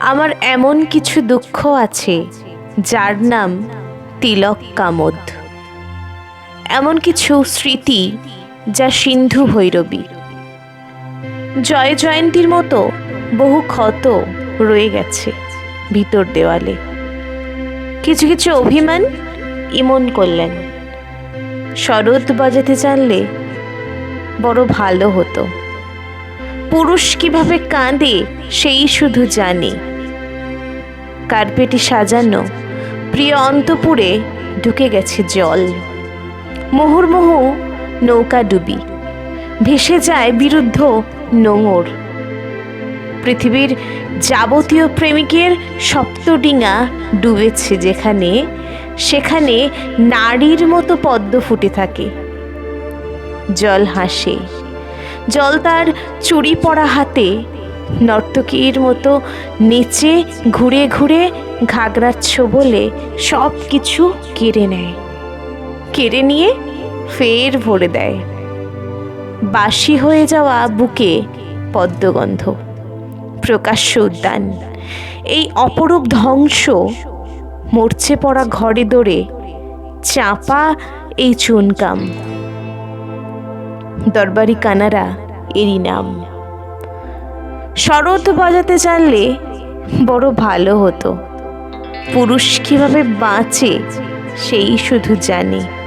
আমার এমন কিছু দুঃখ আছে, যার নাম তিলক কামদ। এমন কিছু স্মৃতি যা সিন্ধু ভৈরবী। জয় জয়ন্তীর মতো বহু ক্ষত রয়ে গেছে ভিতর দেওয়ালে। কিছু কিছু অভিমান ইমন করলেন। শরৎ বাজাতে জানলে বড় ভালো হতো। পুরুষ কীভাবে কাঁদে, সেই শুধু জানে। কার্পেটে সাজানো, প্রিয় অন্তপুরে ঢুকে গেছে জল। মুহুর্মুহ নৌকা ডুবি, ভেসে যায় বিরুদ্ধ নোঙর। পৃথিবীর যাবতীয় প্রেমিকের সপ্তডিঙা ডুবেছে যেখানে, সেখানে নারীর মতো পদ্ম ফুটে থাকে। জল হাসে, জল তার চুরি পড়া হাতে নর্তকীর মতো নেচে, ঘুরে ঘুরে ঘাগড়াচ্ছ বলে সব কিছু কেড়ে নেয়। কেড়ে নিয়ে ফের ভরে দেয়। বাসি হয়ে যাওয়া বুকে পদ্মগন্ধ, প্রকাশ্য উদ্যান, এই অপরূপ ধ্বংস মরচে পড়া ঘরে দৌড়ে চাপা এই চুনকাম। দরবারি কানারা এরই নাম। শরৎ বাজাতে জানলে বড় ভালো হতো। পুরুষ কীভাবে বাঁচে সেই শুধু জানে।